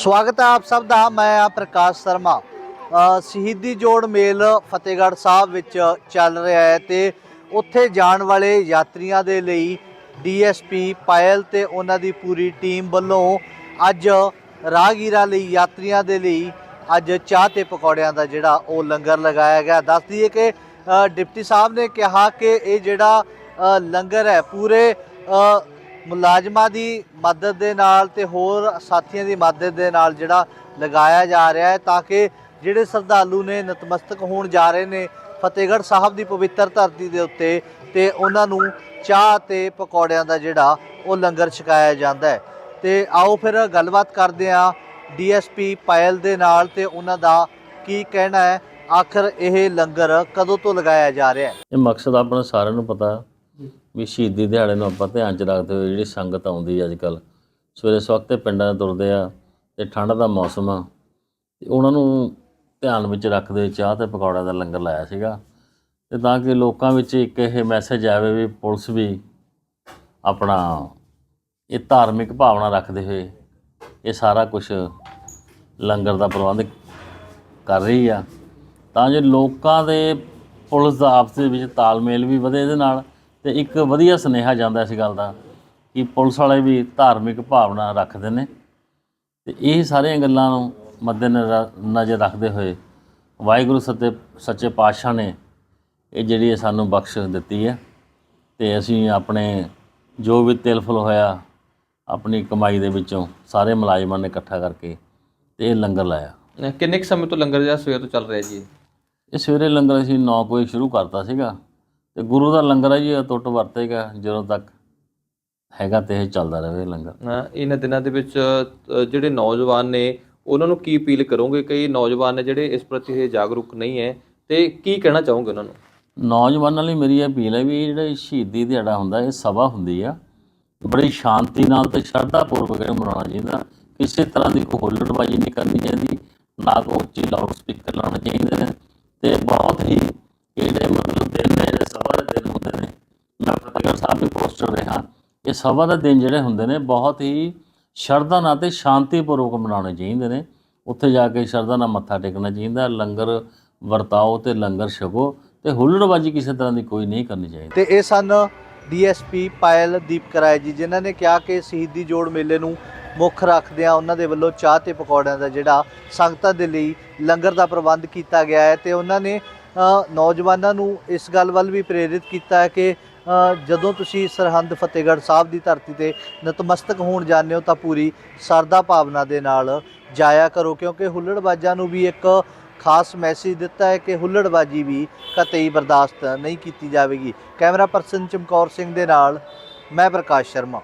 ਸਵਾਗਤ ਹੈ ਆਪ ਸਭ ਦਾ, ਮੈਂ ਆ ਪ੍ਰਕਾਸ਼ ਸ਼ਰਮਾ। ਸ਼ਹੀਦੀ ਜੋੜ ਮੇਲ ਫਤਿਹਗੜ੍ਹ ਸਾਹਿਬ ਵਿੱਚ ਚੱਲ ਰਿਹਾ ਹੈ ਤੇ ਉੱਥੇ ਜਾਣ ਵਾਲੇ ਯਾਤਰੀਆਂ ਦੇ ਲਈ ਡੀਐਸਪੀ ਪਾਇਲ ਤੇ ਉਹਨਾਂ ਦੀ ਪੂਰੀ ਟੀਮ ਵੱਲੋਂ ਅੱਜ ਰਾਹਗੀਰਾਂ ਲਈ, ਯਾਤਰੀਆਂ ਦੇ ਲਈ ਅੱਜ ਚਾਹ ਤੇ ਪਕੌੜਿਆਂ ਦਾ ਜਿਹੜਾ ਉਹ ਲੰਗਰ ਲਗਾਇਆ ਗਿਆ। ਦੱਸ ਦਈਏ ਕਿ ਡਿਪਟੀ ਸਾਹਿਬ ਨੇ ਕਿਹਾ ਕਿ ਇਹ ਜਿਹੜਾ ਲੰਗਰ ਹੈ, ਪੂਰੇ ਮੁਲਾਜ਼ਮਾਂ ਦੀ ਮਦਦ ਦੇ ਨਾਲ ਤੇ ਹੋਰ ਸਾਥੀਆਂ ਦੀ ਮਦਦ ਦੇ ਨਾਲ ਜਿਹੜਾ ਲਗਾਇਆ ਜਾ ਰਿਹਾ ਹੈ ਤਾਂ ਕਿ ਜਿਹੜੇ ਸ਼ਰਧਾਲੂ ਨੇ ਨਤਮਸਤਕ ਹੋਣ ਜਾ ਰਹੇ ਨੇ ਫਤਿਹਗੜ੍ਹ ਸਾਹਿਬ ਦੀ ਪਵਿੱਤਰ ਧਰਤੀ ਦੇ ਉੱਤੇ ਤੇ ਉਹਨਾਂ ਨੂੰ ਚਾਹ ਤੇ ਪਕੌੜਿਆਂ ਦਾ ਜਿਹੜਾ ਉਹ ਲੰਗਰ ਛਕਾਇਆ ਜਾਂਦਾ ਹੈ। ਤੇ ਆਓ ਫਿਰ ਗੱਲਬਾਤ ਕਰਦੇ ਹਾਂ ਡੀਐਸਪੀ ਪਾਇਲ ਦੇ ਨਾਲ ਤੇ ਉਹਨਾਂ ਦਾ ਕੀ ਕਹਿਣਾ ਹੈ। ਆਖਰ ਇਹ ਲੰਗਰ ਕਦੋਂ ਤੋਂ ਲਗਾਇਆ ਜਾ ਰਿਹਾ ਹੈ? ਇਹ ਮਕਸਦ ਆਪਣਾ ਸਾਰਿਆਂ ਨੂੰ ਪਤਾ ਵੀ ਸ਼ਹੀਦੀ ਦਿਹਾੜੇ ਨੂੰ ਆਪਾਂ ਧਿਆਨ 'ਚ ਰੱਖਦੇ ਹੋਏ ਜਿਹੜੀ ਸੰਗਤ ਆਉਂਦੀ ਅੱਜ ਕੱਲ ਸਵੇਰੇ ਸਵਖਤੇ ਪਿੰਡਾਂ 'ਚ ਤੁਰਦੇ ਆ ਤੇ ਠੰਡ ਦਾ ਮੌਸਮ ਆ। ਤੇ ਉਹਨਾਂ ਨੂੰ ਧਿਆਨ ਵਿੱਚ ਰੱਖਦੇ ਹੋਏ ਚਾਹ ਤੇ ਪਕੌੜਿਆਂ ਦਾ ਲੰਗਰ ਲਾਇਆ ਸੀਗਾ। ਤੇ ਤਾਂ ਕਿ ਲੋਕਾਂ ਵਿੱਚ ਇੱਕ ਇਹ ਮੈਸੇਜ ਆਵੇ ਵੀ ਪੁਲਿਸ ਵੀ ਆਪਣਾ ਇਹ ਧਾਰਮਿਕ ਭਾਵਨਾ ਰੱਖਦੇ ਹੋਏ ਇਹ ਸਾਰਾ ਕੁਝ ਲੰਗਰ ਦਾ ਪ੍ਰਬੰਧ ਕਰ ਰਹੀ ਆ। ਤਾਂ ਜੋ ਲੋਕਾਂ ਦੇ ਪੁਲਿਸ ਦਾ ਆਪਸ ਦੇ ਵਿੱਚ ਤਾਲਮੇਲ ਵੀ ਵਧੇ ਇਹਦੇ ਨਾਲ ਤੇ ਇੱਕ ਵਧੀਆ ਸੁਨੇਹਾ ਜਾਂਦਾ ਇਸ ਗੱਲ ਦਾ ਕਿ ਪੁਲਿਸ ਵਾਲੇ ਵੀ ਧਾਰਮਿਕ ਭਾਵਨਾ ਰੱਖਦੇ ਨੇ ਤੇ ਇਹ ਸਾਰੀਆਂ ਗੱਲਾਂ ਨੂੰ ਮੱਦੇਨਜ਼ਰ ਨਜ਼ਰ ਰੱਖਦੇ ਹੋਏ ਵਾਹਿਗੁਰੂ ਸੱਚੇ ਸੱਚੇ ਪਾਤਸ਼ਾਹ ਨੇ ਇਹ ਜਿਹੜੀ ਸਾਨੂੰ ਬਖਸ਼ ਦਿੱਤੀ ਹੈ ਤੇ ਅਸੀਂ ਆਪਣੇ ਜੋ ਵੀ ਤਿਲ ਫੁਲ ਹੋਇਆ ਆਪਣੀ ਕਮਾਈ ਦੇ ਵਿੱਚੋਂ ਸਾਰੇ ਮੁਲਾਜ਼ਮਾਂ ਨੇ ਇਕੱਠਾ ਕਰਕੇ ਤੇ ਇਹ ਲੰਗਰ ਲਾਇਆ। ਕਿੰਨੇ ਕੁ ਸਮੇਂ ਤੋਂ ਲੰਗਰ ਜਿਹੜਾ ਸਵੇਰ ਤੋਂ ਚੱਲ ਰਿਹਾ ਜੀ? ਇਹ ਸਵੇਰੇ ਲੰਗਰ ਅਸੀਂ 9 ਵਜੇ ਸ਼ੁਰੂ ਕਰਤਾ ਸੀਗਾ। ਤੇ ਗੁਰੂ ਦਾ ਲੰਗਰ ਹੈ ਜੀ ਟੁੱਟ ਵਰਤੇਗਾ ਜਦੋਂ ਤੱਕ ਹੈਗਾ ਤੇ ਇਹ ਚੱਲਦਾ ਰਹੇ ਲੰਗਰ। ਇਹਨਾਂ ਦਿਨਾਂ ਦੇ ਵਿੱਚ ਜਿਹੜੇ ਨੌਜਵਾਨ ਨੇ ਉਹਨਾਂ ਨੂੰ ਕੀ ਅਪੀਲ ਕਰੋਗੇ ਕਈ ਨੌਜਵਾਨ ਨੇ ਜਿਹੜੇ ਇਸ ਪ੍ਰਤੀ ਇਹ ਜਾਗਰੂਕ ਨਹੀਂ ਹੈ ਤੇ ਕੀ ਕਹਿਣਾ ਚਾਹੋਗੇ ਉਹਨਾਂ ਨੂੰ? ਨੌਜਵਾਨਾਂ ਲਈ ਮੇਰੀ ਇਹ ਅਪੀਲ ਹੈ ਵੀ ਜਿਹੜਾ ਸ਼ਹੀਦੀ ਦਿਹਾੜਾ ਹੁੰਦਾ ਇਹ ਸਭਾ ਹੁੰਦੀ ਆ। ਬੜੀ ਸ਼ਾਂਤੀ ਨਾਲ ਤੇ ਸ਼ਰਧਾ ਪੂਰਵਕ ਇਹ ਮਨਾਉਣਾ ਚਾਹੀਦਾ। ਕਿਸੇ ਤਰ੍ਹਾਂ ਦੀ ਕੋਈ ਹੁੱਲੜਬਾਜ਼ੀ ਨਹੀਂ ਕਰਨੀ ਚਾਹੀਦੀ ਨਾ ਕੋਈ ਉੱਚੀ ਲਾਊਡ ਸਪੀਕਰ ਲਾਉਣੇ ਚਾਹੀਦੇ ਤੇ ਬਹੁਤ ਹੀ ਜਿਹੜੇ ਮਤਲਬ ਦਿਨ ਨੇ ਜਿਹੜੇ ਸਭਾ ਦੇ ਦਿਨ ਹੁੰਦੇ ਨੇ ਮੈਂ ਫਤਿਹਗੜ੍ਹ ਸਾਹਿਬ ਵੀ ਪੋਸਟਰ ਰਿਹਾ ਇਹ ਸਭਾ ਦਾ ਦਿਨ ਜਿਹੜੇ ਹੁੰਦੇ ਨੇ, ਬਹੁਤ ਹੀ ਸ਼ਰਧਾ ਨਾਲ ਤੇ ਸ਼ਾਂਤੀਪੂਰਵਕ ਮਨਾਉਣੇ ਚਾਹੀਦੇ ਨੇ। ਉੱਥੇ ਜਾ ਕੇ ਸ਼ਰਧਾ ਨਾਲ ਮੱਥਾ ਟੇਕਣਾ ਚਾਹੀਦਾ, ਲੰਗਰ ਵਰਤਾਓ ਤੇ ਲੰਗਰ ਛਕੋ ਤੇ ਹੁੱਲੜਬਾਜ਼ੀ ਕਿਸੇ ਤਰ੍ਹਾਂ ਦੀ ਕੋਈ ਨਹੀਂ ਕਰਨੀ ਚਾਹੀਦੀ। ਤੇ ਇਹ ਸਨ ਡੀਐਸਪੀ ਪਾਇਲ ਦੀਪਕ ਰਾਏ ਜੀ, ਜਿਨ੍ਹਾਂ ਨੇ ਕਿਹਾ ਕਿ ਸ਼ਹੀਦੀ ਜੋੜ ਮੇਲੇ ਨੂੰ ਮੁੱਖ ਰੱਖਦਿਆਂ ਉਹਨਾਂ ਦੇ ਵੱਲੋਂ ਚਾਹ ਤੇ ਪਕੌੜਿਆਂ ਦਾ ਜਿਹੜਾ ਸੰਗਤਾਂ ਦੇ ਲਈ ਲੰਗਰ ਦਾ ਪ੍ਰਬੰਧ ਕੀਤਾ ਗਿਆ ਹੈ ਤੇ ਉਹਨਾਂ ਨੇ ਨੌਜਵਾਨਾਂ ਨੂੰ ਇਸ ਗੱਲ ਵੱਲ ਵੀ ਪ੍ਰੇਰਿਤ ਕੀਤਾ ਹੈ ਕਿ ਜਦੋਂ ਤੁਸੀਂ ਸਰਹੰਦ ਫਤਿਹਗੜ੍ਹ ਸਾਹਿਬ ਦੀ ਧਰਤੀ ਤੇ ਨਤਮਸਤਕ ਹੋਣ ਜਾਂਦੇ ਹੋ ਤਾਂ ਪੂਰੀ ਸਰਦਾ ਭਾਵਨਾ ਦੇ ਨਾਲ ਜਾਇਆ ਕਰੋ, ਕਿਉਂਕਿ ਹੁੱਲੜਬਾਜ਼ਾਂ ਨੂੰ ਵੀ ਇੱਕ ਖਾਸ ਮੈਸੇਜ ਦਿੱਤਾ ਹੈ ਕਿ ਹੁੱਲੜਬਾਜੀ ਵੀ ਕਤਈ ਬਰਦਾਸ਼ਤ ਨਹੀਂ ਕੀਤੀ ਜਾਵੇਗੀ। ਕੈਮਰਾ ਪਰਸਨ ਚਮਕੌਰ ਸਿੰਘ ਦੇ ਨਾਲ, ਮੈਂ ਪ੍ਰਕਾਸ਼ ਸ਼ਰਮਾ।